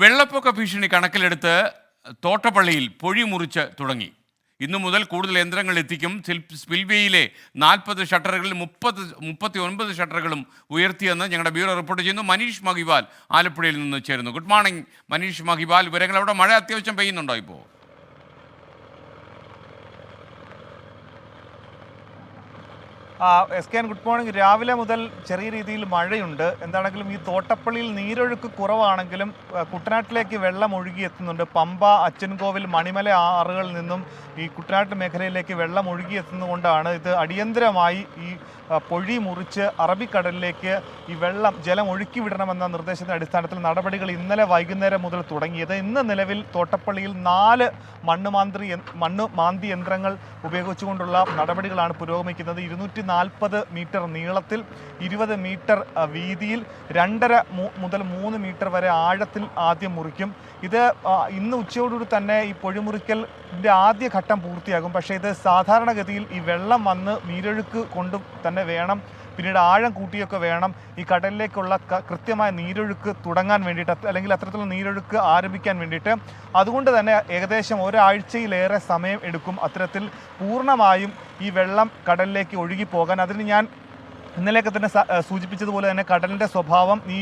വെള്ളപ്പൊക്ക ഭീഷണി കണക്കിലെടുത്ത് തോട്ടപ്പള്ളിയിൽ പൊഴി മുറിച്ച് തുടങ്ങി. ഇന്നു മുതൽ കൂടുതൽ യന്ത്രങ്ങൾ എത്തിക്കും. സ്പിൽവേയിലെ നാൽപ്പത് ഷട്ടറുകളിൽ മുപ്പത് മുപ്പത്തി ഒൻപത് ഷട്ടറുകളും ഉയർത്തിയെന്ന് ഞങ്ങളുടെ ബ്യൂറോ റിപ്പോർട്ട് ചെയ്യുന്നു. മനീഷ് മഹിവാൽ ആലപ്പുഴയിൽ നിന്ന് ചേരുന്നു. Good morning Maneesh Mahival. വിവരങ്ങൾ അവിടെ മഴ അത്യാവശ്യം പെയ്യുന്നുണ്ടോ ഇപ്പോൾ? എസ് കെ ഗുഡ് മോർണിംഗ് രാവിലെ മുതൽ ചെറിയ രീതിയിൽ മഴയുണ്ട്. എന്താണെങ്കിലും ഈ തോട്ടപ്പള്ളിയിൽ നീരൊഴുക്ക് കുറവാണെങ്കിലും കുട്ടനാട്ടിലേക്ക് വെള്ളം ഒഴുകി എത്തുന്നുണ്ട്. പമ്പ അച്ചൻകോവിൽ മണിമല ആറുകളിൽ നിന്നും ഈ കുട്ടനാട്ട് മേഖലയിലേക്ക് വെള്ളം ഒഴുകി എത്തുന്നതുകൊണ്ടാണ് ഇത് അടിയന്തരമായി ഈ പൊഴി മുറിച്ച് അറബിക്കടലിലേക്ക് ഈ വെള്ളം ജലം ഒഴുക്കി വിടണമെന്ന നിർദ്ദേശത്തിന്റെ അടിസ്ഥാനത്തിൽ നടപടികൾ ഇന്നലെ വൈകുന്നേരം മുതൽ തുടങ്ങിയത്. ഇന്ന് നിലവിൽ തോട്ടപ്പള്ളിയിൽ നാല് മണ്ണ് മാന്ത്രി മണ്ണ് മാന്തി യന്ത്രങ്ങൾ ഉപയോഗിച്ചുകൊണ്ടുള്ള നടപടികളാണ് പുരോഗമിക്കുന്നത്. ഇരുന്നൂറ്റി നാൽപ്പത് മീറ്റർ നീളത്തിൽ ഇരുപത് മീറ്റർ വീതിയിൽ രണ്ടര മുതൽ മൂന്ന് മീറ്റർ വരെ ആഴത്തിൽ ആദ്യം മുറിക്കും. ഇത് ഇന്ന് ഉച്ചയോടുകൂടി തന്നെ ഈ പൊഴിമുറിക്കലിന്റെ ആദ്യ ഘട്ടം പൂർത്തിയാകും. പക്ഷേ ഇത് സാധാരണഗതിയിൽ ഈ വെള്ളം വന്ന് നീരൊഴുക്ക് കൊണ്ട് തന്നെ വേണം. പിന്നീട് ആഴം കൂട്ടിയൊക്കെ വേണം ഈ കടലിലേക്കുള്ള കൃത്യമായ നീരൊഴുക്ക് തുടങ്ങാൻ വേണ്ടിയിട്ട് അല്ലെങ്കിൽ അത്തരത്തിലുള്ള നീരൊഴുക്ക് ആരംഭിക്കാൻ വേണ്ടിയിട്ട്. അതുകൊണ്ട് തന്നെ ഏകദേശം ഒരാഴ്ചയിലേറെ സമയം എടുക്കും അത്തരത്തിൽ പൂർണമായും ഈ വെള്ളം കടലിലേക്ക് ഒഴുകി പോകാൻ അതിന് ഞാൻ ഇന്നലെയൊക്കെ തന്നെ സൂചിപ്പിച്ചതുപോലെ തന്നെ കടലിന്റെ സ്വഭാവം ഈ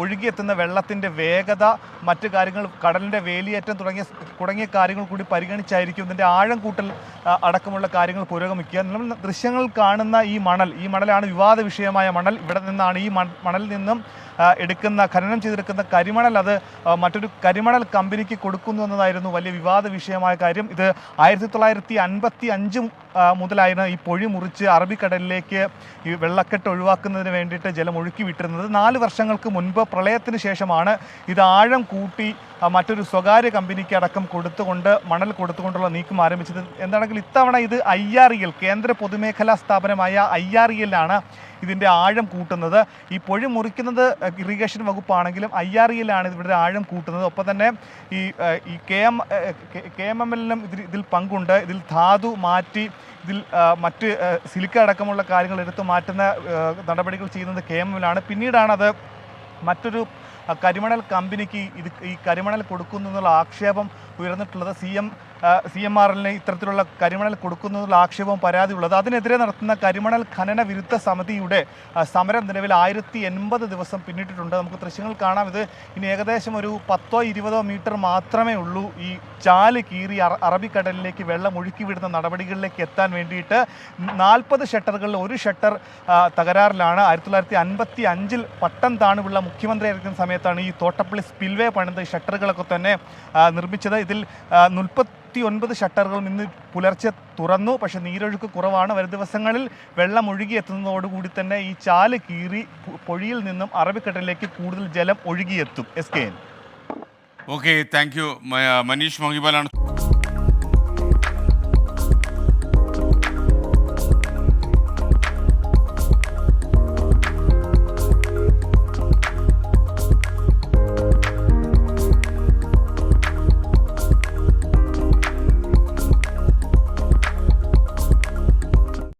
ഒഴുകിയെത്തുന്ന വെള്ളത്തിന്റെ വേഗത മറ്റു കാര്യങ്ങൾ കടലിന്റെ വേലിയേറ്റം തുടങ്ങിയ തുടങ്ങിയ കാര്യങ്ങൾ കൂടി പരിഗണിച്ചായിരിക്കും ഇതിന്റെ ആഴം കൂട്ടൽ അടക്കമുള്ള കാര്യങ്ങൾ പുരോഗമിക്കുക. നമ്മൾ ദൃശ്യങ്ങൾ കാണുന്ന ഈ മണൽ ഈ മണലാണ് വിവാദ വിഷയമായ മണൽ. ഇവിടെ നിന്നാണ് ഈ മണലിൽ നിന്നും എടുക്കുന്ന ഖനനം ചെയ്തെടുക്കുന്ന കരിമണൽ അത് മറ്റൊരു കരിമണൽ കമ്പനിക്ക് കൊടുക്കുന്നു എന്നതായിരുന്നു വലിയ വിവാദ വിഷയമായ കാര്യം. ഇത് ആയിരത്തി തൊള്ളായിരത്തി അൻപത്തി അഞ്ച് മുതലായിരുന്നു ഈ പൊഴി മുറിച്ച് അറബിക്കടലിലേക്ക് ഈ വെള്ളക്കെട്ട് ഒഴിവാക്കുന്നതിന് വേണ്ടിയിട്ട് ജലം ഒഴുക്കി വിട്ടിരുന്നത്. നാല് വർഷങ്ങൾക്ക് മുൻപ് പ്രളയത്തിന് ശേഷമാണ് ഇത് ആഴം കൂട്ടി മറ്റൊരു സ്വകാര്യ കമ്പനിക്ക് അടക്കം കൊടുത്തുകൊണ്ട് മണൽ കൊടുത്തുകൊണ്ടുള്ള നീക്കം ആരംഭിച്ചത്. എന്താണെങ്കിൽ ഇത്തവണ ഇത് ഐ ആർ ഇ എൽ കേന്ദ്ര പൊതുമേഖലാ സ്ഥാപനമായ ഐ ആർ ഇ എല്ലാണ് ഇതിന്റെ ആഴം കൂട്ടുന്നത്. ഈ പൊഴി മുറിക്കുന്നത് ഇറിഗേഷൻ വകുപ്പാണെങ്കിലും ഐ ആർ ഇയിലാണ് ഇവിടെ ആഴം കൂട്ടുന്നത്. ഒപ്പം തന്നെ ഈ ഈ K M K- M M എല്ലിനും ഇതിൽ ഇതിൽ പങ്കുണ്ട്. ഇതിൽ ധാതു മാറ്റി ഇതിൽ മറ്റ് സിലിക്ക അടക്കമുള്ള കാര്യങ്ങൾ എടുത്തു മാറ്റുന്ന നടപടികൾ ചെയ്യുന്നത് കെ എം എല്ലാണ് പിന്നീടാണ് അത് മറ്റൊരു കരിമണൽ കമ്പനിക്ക് ഇത് ഈ കരിമണൽ കൊടുക്കുന്നു എന്നുള്ള ആക്ഷേപം ഉയർന്നിട്ടുള്ളത്. C M C M R ഇത്തരത്തിലുള്ള കരിമണൽ കൊടുക്കുന്നതിനുള്ള ആക്ഷേപവും പരാതി ഉള്ളത്. അതിനെതിരെ നടത്തുന്ന കരിമണൽ ഖനന വിരുദ്ധ സമിതിയുടെ സമരം നിലവിൽ ആയിരത്തി എൺപത് ദിവസം പിന്നിട്ടിട്ടുണ്ട്. നമുക്ക് ദൃശ്യങ്ങൾ കാണാം. ഇത് ഇനി ഏകദേശം ഒരു പത്തോ ഇരുപതോ മീറ്റർ മാത്രമേ ഉള്ളൂ. ഈ ചാൽ കീറി അറബിക്കടലിലേക്ക് വെള്ളം ഒഴുക്കി വിടുന്ന നടപടികളിലേക്ക് എത്താൻ വേണ്ടിയിട്ട് നാൽപ്പത് ഷട്ടറുകളിൽ ഒരു ഷട്ടർ തകരാറിലാണ്. ആയിരത്തി തൊള്ളായിരത്തി അൻപത്തി അഞ്ചിൽ പട്ടം താണുള്ള മുഖ്യമന്ത്രിയായിരിക്കുന്ന സമയത്താണ് ഈ തോട്ടപ്പള്ളി സ്പിൽവേ പണിത് ഷട്ടറുകളൊക്കെ തന്നെ നിർമ്മിച്ചത്. ഇതിൽ മുപ്പത്തി ഒൻപത് ഷട്ടറുകളും ഇന്ന് പുലർച്ചെ തുറന്നു. പക്ഷേ നീരൊഴുക്ക് കുറവാണ്. വരും ദിവസങ്ങളിൽ വെള്ളം ഒഴുകി എത്തുന്നതോടുകൂടി തന്നെ ഈ ചാൽ കീറി പൊഴിയിൽ നിന്നും അറബിക്കടലിലേക്ക് കൂടുതൽ ജലം ഒഴുകിയെത്തും. S K N. Okay thank you Maneesh മഹിവാലാണ്